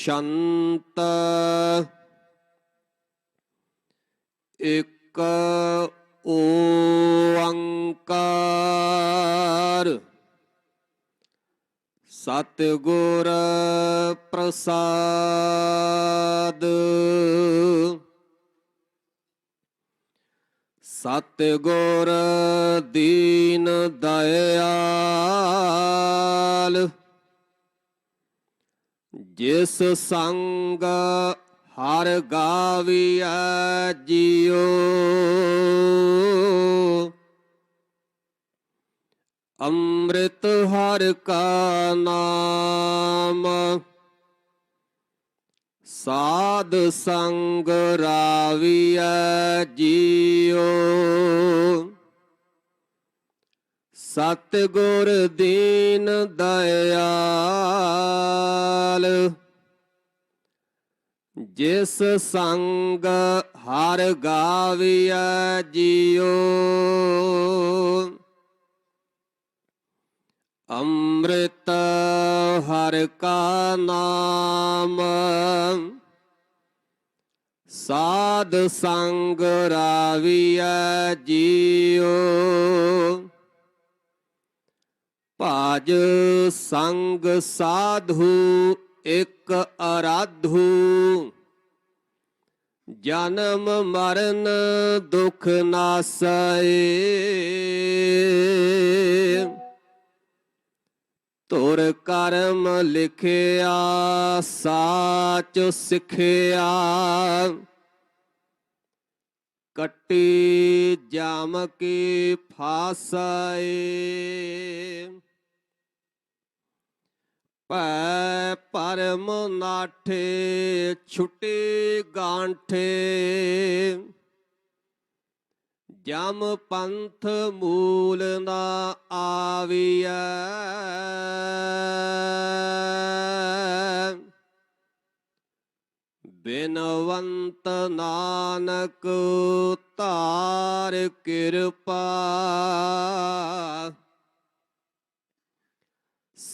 ਸ਼ੰਤ ਇਕ ਓੰਕਾਰ। ਸਤਿਗੁਰ ਪ੍ਰਸਾਦ। ਸਤਿਗੁਰ ਦੀਨ ਦਇਆਲ। ਜਿਸ ਸੰਗ ਹਰ ਗਾਵੀਐ ਜੀਉ ਅੰਮ੍ਰਿਤ ਹਰ ਕਾ ਨਾਮ ਸਾਧ ਸੰਗ ਰਾਵੀਐ ਜੀਉ ਸਤਿਗੁਰ ਦੀਨ ਦਇਆਲ, ਜਿਸ ਸੰਗ ਹਰ ਗਾਵੀਐ ਜੀਉ ਅੰਮ੍ਰਿਤ ਹਰ ਕਾ ਨਾਮ, ਸਾਧ ਸੰਗ ਰਾਵੀਐ ਜੀਉ ਭਾਜ ਸੰਗ ਸਾਧੂ ਇੱਕ ਅਰਾਧੂ। ਜਨਮ ਮਰਨ ਦੁਖ ਨਾਸਏ। ਤੁਰ ਕਰਮ ਲਿਖਿਆ, ਸਾਚ ਸਿਖਿਆ। ਕੱਟੀ ਜਾਮ ਕੀ ਫਾਸਾਏ। ਭੈ ਪਰਮ ਨਾਠੇ ਛੁੱਟੀ ਗਾਂਠੇ। ਜਮ ਪੰਥ ਮੂਲ ਨਾ ਆਵੀਐ। ਬਿਨਵੰਤ ਨਾਨਕ ਧਾਰ ਕਿਰਪਾ।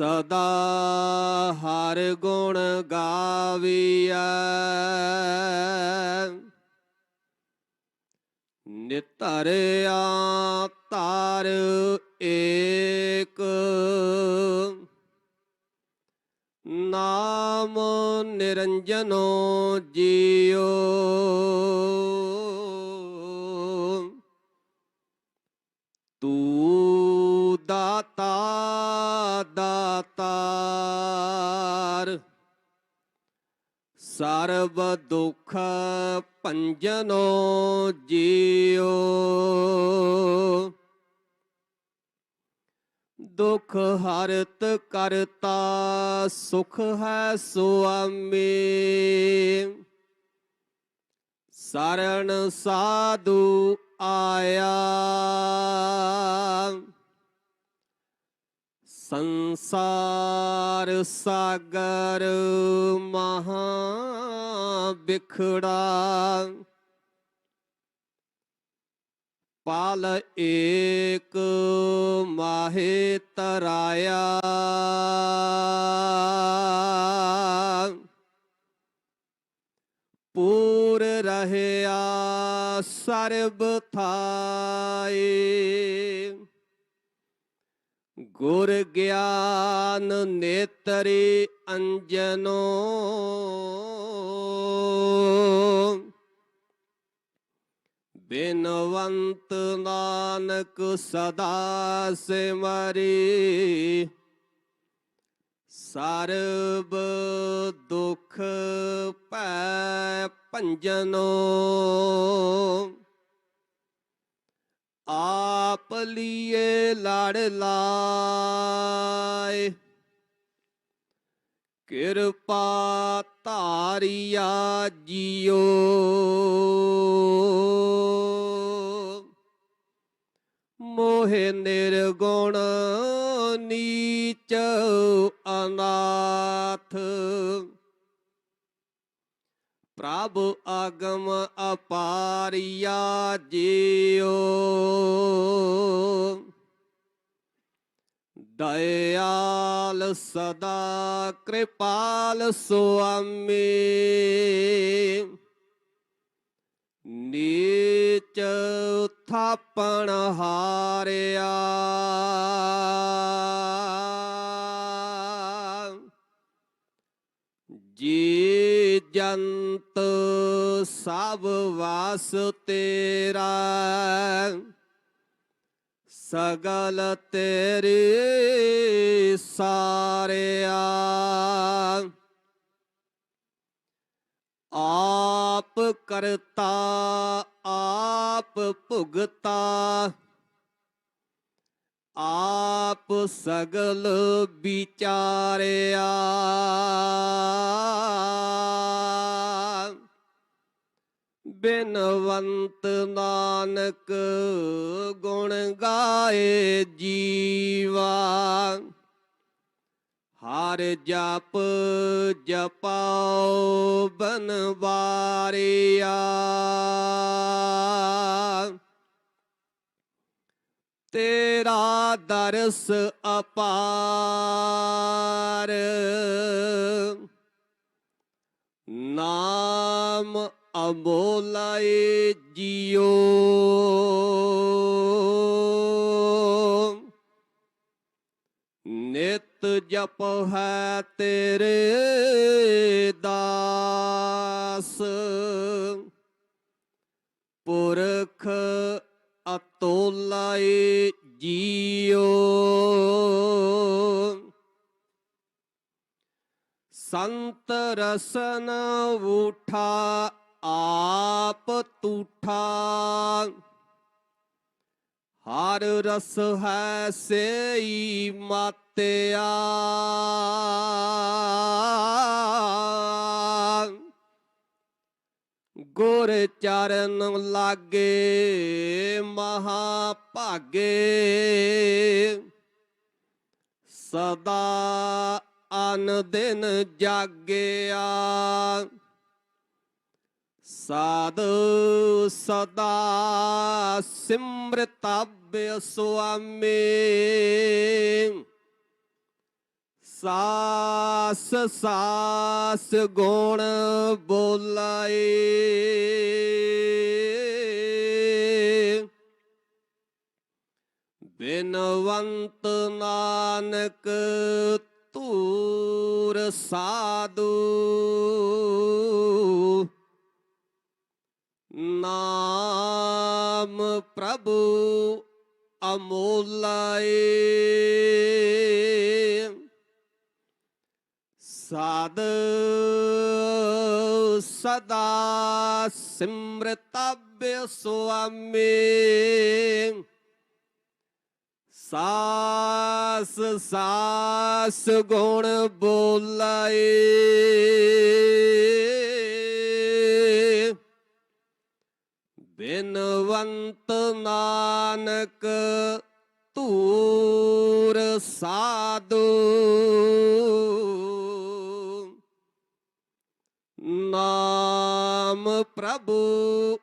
ਸਦਾ ਹਰ ਗੁਣ ਗਾਵੀਐ। ਨਿਤਰਿਆ ਤਾਰ ਏਕ। ਨਾਮ ਨਿਰੰਜਨੋ ਜੀਓ। ਦਾਤਾਰ ਸਰਬ ਦੁਖ ਪੰਜਨੋ ਜੀਓ। ਦੁਖ ਹਰਤ ਕਰਤਾ ਸੁਖ ਹੈ ਸੁਆਮੀ। ਸਰਣ ਸਾਧੂ ਆਇਆ। ਸੰਸਾਰ ਸਾਗਰ ਮਹਾ ਬਿਖੜਾ ਪਾਲ ਏਕ ਮਾਹੇ ਤਰਾਇਆ। ਪੂਰ ਰਹਿਆ ਸਰਬ ਥਾਏ। ਗੁਰ ਗਿਆਨ ਨੇਤਰੀ ਅੰਜਨੋ। ਬਿਨਵੰਤ ਨਾਨਕ ਸਦਾ ਸਿਮਰੀ। ਸਰਬ ਦੁਖ ਭੈ ਭੰਜਨੋ। ਆਪ ਲੀਏ ਲੜ ਲਾਏ। ਕਿਰਪਾ ਧਾਰਿਆ ਜੀਓ। ਮੋਹਿ ਨਿਰਗੁਣ ਨੀਚ ਅਨਾਥ। ਪ੍ਰਭ ਆਗਮ ਅਪਾਰਿਆ ਜੀਓ ਦਇਆਲ ਸਦਾ ਕਿਰਪਾਲ ਸੁਆਮੀ। ਨੀਚ ਥਾਪਣ ਹਾਰਿਆ। ਜੀ ਜੰਤ ਸਭ ਵਾਸ ਤੇਰਾ ਸਗਲ ਤੇਰੇ ਸਾਰਿਆ। ਆਪ ਕਰਤਾ ਆਪ ਭੁਗਤਾ। ਆਪ ਸਗਲ ਵਿਚਾਰਿਆ। ਬਿਨਵੰਤ ਨਾਨਕ ਗੁਣ ਗਾਏ ਜੀਵਾ। ਹਰ ਜਪ ਜਪਾਓ ਬਨਵਾਰਿਆ। ਤੇਰਾ ਦਰਸ ਅਪਾਰ। ਨਾਮ ਅਬੋਲਾਏ ਜੀਓ। ਨਿਤ ਜਪ ਹੈ ਤੇਰੇ ਦਾ ਤੋਲਾਏ ਜੀਓ। ਸੰਤ ਰਸਨ ਉਠਾ ਆਪ ਤੂਠਾ। ਹਰ ਰਸ ਹੈ ਸੇਈ ਮਾਤਿਆ। ਗੁਰ ਚਰਨ ਲਾਗੇ ਮਹਾ ਭਾਗੇ ਸਦਾ ਅਨ ਦਿਨ ਜਾਗਿਆ। ਸਾਧ ਸਦਾ ਸਿਮਰਤਬਿ ਸੁਆਮੀ। ਸਾਸ ਸਾਸ ਗੁਣ ਬੋਲਾਏ। ਬਿਨਵੰਤ ਨਾਨਕ ਤੂਰ ਸਾਧੂ ਨਾਮ ਪ੍ਰਭੂ ਅਮੋਲਾਏ। ਸਾਧ ਸਦਾ ਸਿਮਰਤਬਿ ਸੁਆਮੀ। ਸਾਸ ਸਾਸ ਗੁਣ ਬੋਲਾਏ ਬਿਨਵੰਤ ਨਾਨਕ ਧੂਰ ਸਾਧੂ। ਨਾਮ ਅਮੋਲਾ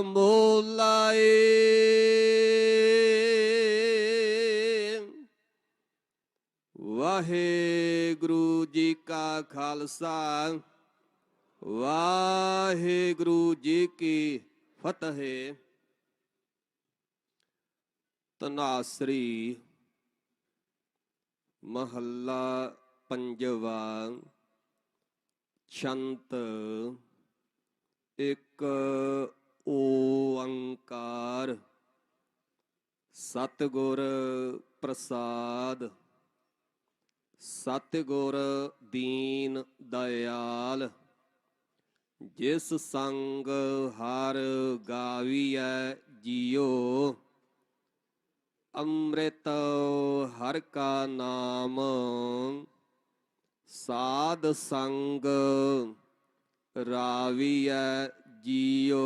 ਅਮੋਲਾਏ ਵਾਹਿਗੁਰੂ ਜੀ ਕਾ ਖਾਲਸਾ, ਵਾਹਿਗੁਰੂ ਜੀ ਕੀ ਫਤਿਹ। ਤਨਾਸਰੀ ਮਹੱਲਾ ਪੰਜਵਾ, ਛੰਤ ਇੱਕ ਓੰਕਾਰ, ਸਤਿਗੁਰ ਪ੍ਰਸਾਦ, ਸਤਿਗੁਰ ਦੀਨ ਦਇਆਲ, ਜਿਸ ਸੰਗ ਹਰ ਗਾਵੀਐ ਜੀਓ, ਅੰਮ੍ਰਿਤ ਹਰ ਕਾ ਨਾਮ, ਸਾਧ ਸੰਗ ਰਾਵੀਐ ਜੀਉ